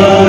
love.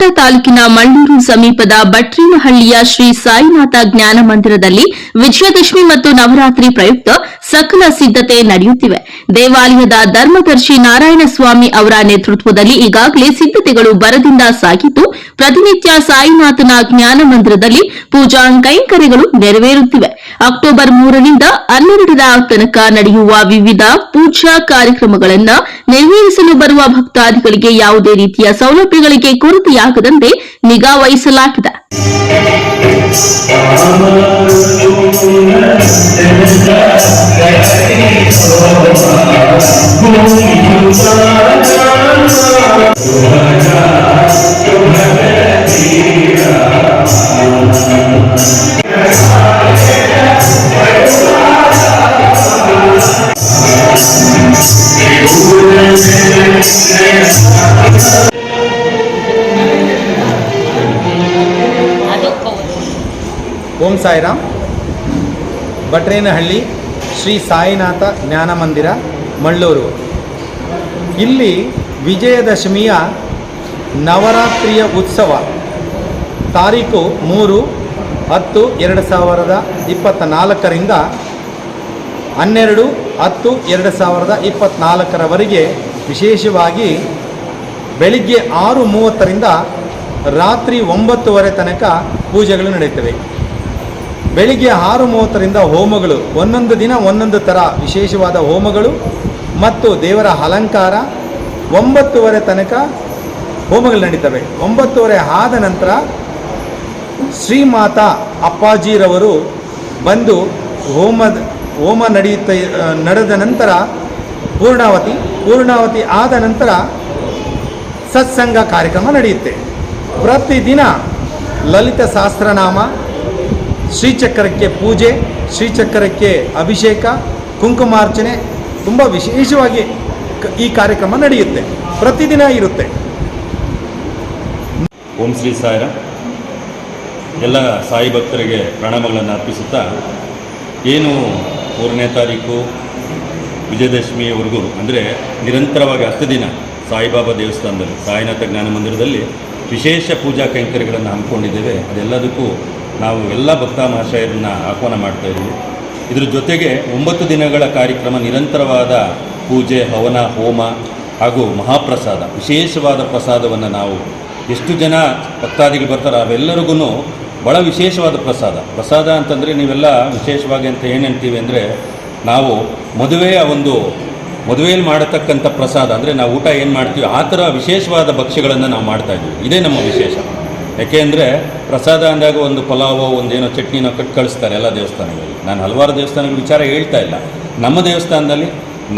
Sidlaghatta ತಾಲೂಕಿನ ಮಳ್ಳೂರು ಸಮೀಪದ ಬಟ್ರೀನಹಳ್ಳಿಯ ಶ್ರೀ ಸಾಯಿನಾಥ ಜ್ಞಾನ ಮಂದಿರದಲ್ಲಿ ವಿಜಯದಶಮಿ ಮತ್ತು ನವರಾತ್ರಿ ಪ್ರಯುಕ್ತ ಸಕಲ ಸಿದ್ದತೆ ನಡೆಯುತ್ತಿವೆ. ದೇವಾಲಯದ ಧರ್ಮದರ್ಶಿ ನಾರಾಯಣಸ್ವಾಮಿ ಅವರ ನೇತೃತ್ವದಲ್ಲಿ ಈಗಾಗಲೇ ಸಿದ್ದತೆಗಳು ಬರದಿಂದ ಸಾಗಿದ್ದು, ಪ್ರತಿನಿತ್ಯ ಸಾಯಿನಾಥನ ಜ್ಞಾನ ಮಂದಿರದಲ್ಲಿ ಪೂಜಾ ಕೈಂಕರ್ಯಗಳು ನೆರವೇರುತ್ತಿವೆ. ಅಕ್ಟೋಬರ್ ಮೂರರಿಂದ ಹನ್ನೆರಡರ ತನಕ ನಡೆಯುವ ವಿವಿಧ ಪೂಜಾ ಕಾರ್ಯಕ್ರಮಗಳನ್ನು ನೆರವೇರಿಸಲು ಬರುವ ಭಕ್ತಾದಿಗಳಿಗೆ ಯಾವುದೇ ರೀತಿಯ ಸೌಲಭ್ಯಗಳಿಗೆ ಕೊರತೆಯಾಗದಂತೆ ನಿಗಾ ವಹಿಸಲಾಗಿದೆ. ಓಂ ಸಾಯಿರಾಮ್. ಭಟ್ರೇನಹಳ್ಳಿ ಶ್ರೀ ಸಾಯಿನಾಥ ಜ್ಞಾನ ಮಂದಿರ, ಮಳ್ಳೂರು. ಇಲ್ಲಿ ವಿಜಯದಶಮಿಯ ನವರಾತ್ರಿಯ ಉತ್ಸವ. ತಾರೀಕು ಮೂರು ಹತ್ತು ಎರಡು ಸಾವಿರದ ಇಪ್ಪತ್ತ ನಾಲ್ಕರಿಂದ ಹನ್ನೆರಡು ಹತ್ತು ಎರಡು ಸಾವಿರದ ಇಪ್ಪತ್ತ್ನಾಲ್ಕರವರೆಗೆ ವಿಶೇಷವಾಗಿ ಬೆಳಿಗ್ಗೆ ಆರು ಮೂವತ್ತರಿಂದ ರಾತ್ರಿ ಒಂಬತ್ತುವರೆ ತನಕ ಪೂಜೆಗಳು ನಡೆಯುತ್ತವೆ. ಬೆಳಿಗ್ಗೆ ಆರು ಮೂವತ್ತರಿಂದ ಹೋಮಗಳು. ಒಂದೊಂದು ದಿನ ಒಂದೊಂದು ಥರ ವಿಶೇಷವಾದ ಹೋಮಗಳು ಮತ್ತು ದೇವರ ಅಲಂಕಾರ ಒಂಬತ್ತುವರೆ ತನಕ ಹೋಮಗಳು ನಡೀತವೆ. ಒಂಬತ್ತುವರೆ ಆದ ನಂತರ ಶ್ರೀಮಾತ ಅಪ್ಪಾಜಿರವರು ಬಂದು ಹೋಮದ ಹೋಮ ನಡೆಯುತ್ತ, ನಡೆದ ನಂತರ ಪೂರ್ಣಾವತಿ ಪೂರ್ಣಾವತಿ ಆದ ನಂತರ ಸತ್ಸಂಗ ಕಾರ್ಯಕ್ರಮ ನಡೆಯುತ್ತೆ. ಪ್ರತಿದಿನ ಲಲಿತ ಸಹಸ್ರನಾಮ ಶ್ರೀಚಕ್ರಕ್ಕೆ ಪೂಜೆ, ಶ್ರೀಚಕ್ರಕ್ಕೆ ಅಭಿಷೇಕ, ಕುಂಕುಮಾರ್ಚನೆ ತುಂಬ ವಿಶೇಷವಾಗಿ ಈ ಕಾರ್ಯಕ್ರಮ ನಡೆಯುತ್ತೆ. ಪ್ರತಿದಿನ ಇರುತ್ತೆ. ಓಂ ಶ್ರೀ ಸಾಯಿರ. ಎಲ್ಲ ಸಾಯಿ ಭಕ್ತರಿಗೆ ಪ್ರಣಾಮಗಳನ್ನು ಅರ್ಪಿಸುತ್ತಾ, ಏನು ಮೂರನೇ ತಾರೀಕು ವಿಜಯದಶಮಿಯವರೆಗೂ ಅಂದರೆ ನಿರಂತರವಾಗಿ ಹತ್ತು ದಿನ ಸಾಯಿಬಾಬಾ ದೇವಸ್ಥಾನದಲ್ಲಿ, ಸಾಯಿನಾಥ ಜ್ಞಾನ ಮಂದಿರದಲ್ಲಿ ವಿಶೇಷ ಪೂಜಾ ಕೈಂಕರ್ಯಗಳನ್ನು ಹಮ್ಮಿಕೊಂಡಿದ್ದೇವೆ. ಅದೆಲ್ಲದಕ್ಕೂ ನಾವು ಎಲ್ಲ ಭಕ್ತ ಮಹಾಶಯರನ್ನ ಆಹ್ವಾನ ಮಾಡ್ತಾ ಇದ್ದೀವಿ. ಇದರ ಜೊತೆಗೆ ಒಂಬತ್ತು ದಿನಗಳ ಕಾರ್ಯಕ್ರಮ ನಿರಂತರವಾದ ಪೂಜೆ, ಹವನ, ಹೋಮ ಹಾಗೂ ಮಹಾಪ್ರಸಾದ, ವಿಶೇಷವಾದ ಪ್ರಸಾದವನ್ನು ನಾವು ಎಷ್ಟು ಜನ ಭಕ್ತಾದಿಗಳು ಬರ್ತಾರೋ ಅವೆಲ್ಲರಿಗೂ ಭಾಳ ವಿಶೇಷವಾದ ಪ್ರಸಾದ. ಪ್ರಸಾದ ಅಂತಂದರೆ ನೀವೆಲ್ಲ ವಿಶೇಷವಾಗಿ ಅಂತ ಏನು ಹೇಳ್ತೀವಿ ಅಂದರೆ ನಾವು ಮದುವೆಯ ಒಂದು ಮದುವೆಯಲ್ಲಿ ಮಾಡತಕ್ಕಂಥ ಪ್ರಸಾದ, ಅಂದರೆ ನಾವು ಊಟ ಏನು ಮಾಡ್ತೀವಿ, ಆ ಥರ ವಿಶೇಷವಾದ ಭಕ್ಷ್ಯಗಳನ್ನು ನಾವು ಮಾಡ್ತಾ ಇದ್ದೀವಿ. ಇದೇ ನಮ್ಮ ವಿಶೇಷ. ಯಾಕೆ ಅಂದರೆ ಪ್ರಸಾದ ಅಂದಾಗ ಒಂದು ಪಲಾವೋ, ಒಂದೇನೋ ಚಟ್ನಿನೋ ಕಟ್ ಕಳಿಸ್ತಾರೆ ಎಲ್ಲ ದೇವಸ್ಥಾನಗಳಲ್ಲಿ. ನಾನು ಹಲವಾರು ದೇವಸ್ಥಾನಗಳ ವಿಚಾರ ಹೇಳ್ತಾ ಇಲ್ಲ. ನಮ್ಮ ದೇವಸ್ಥಾನದಲ್ಲಿ,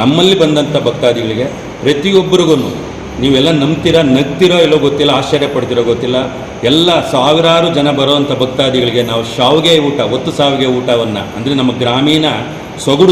ನಮ್ಮಲ್ಲಿ ಬಂದಂಥ ಭಕ್ತಾದಿಗಳಿಗೆ ಪ್ರತಿಯೊಬ್ಬರಿಗೂ ನೀವೆಲ್ಲ ನಂಬ್ತೀರಾ, ನಗ್ತಿರೋ ಎಲ್ಲೋ ಗೊತ್ತಿಲ್ಲ, ಆಶ್ಚರ್ಯ ಪಡ್ತಿರೋ ಗೊತ್ತಿಲ್ಲ, ಎಲ್ಲ ಸಾವಿರಾರು ಜನ ಬರೋವಂಥ ಭಕ್ತಾದಿಗಳಿಗೆ ನಾವು ಶಾವಿಗೆ ಊಟ, ಒತ್ತು ಸಾವಿಗೆ ಊಟವನ್ನು, ಅಂದರೆ ನಮ್ಮ ಗ್ರಾಮೀಣ ಸೊಗಡು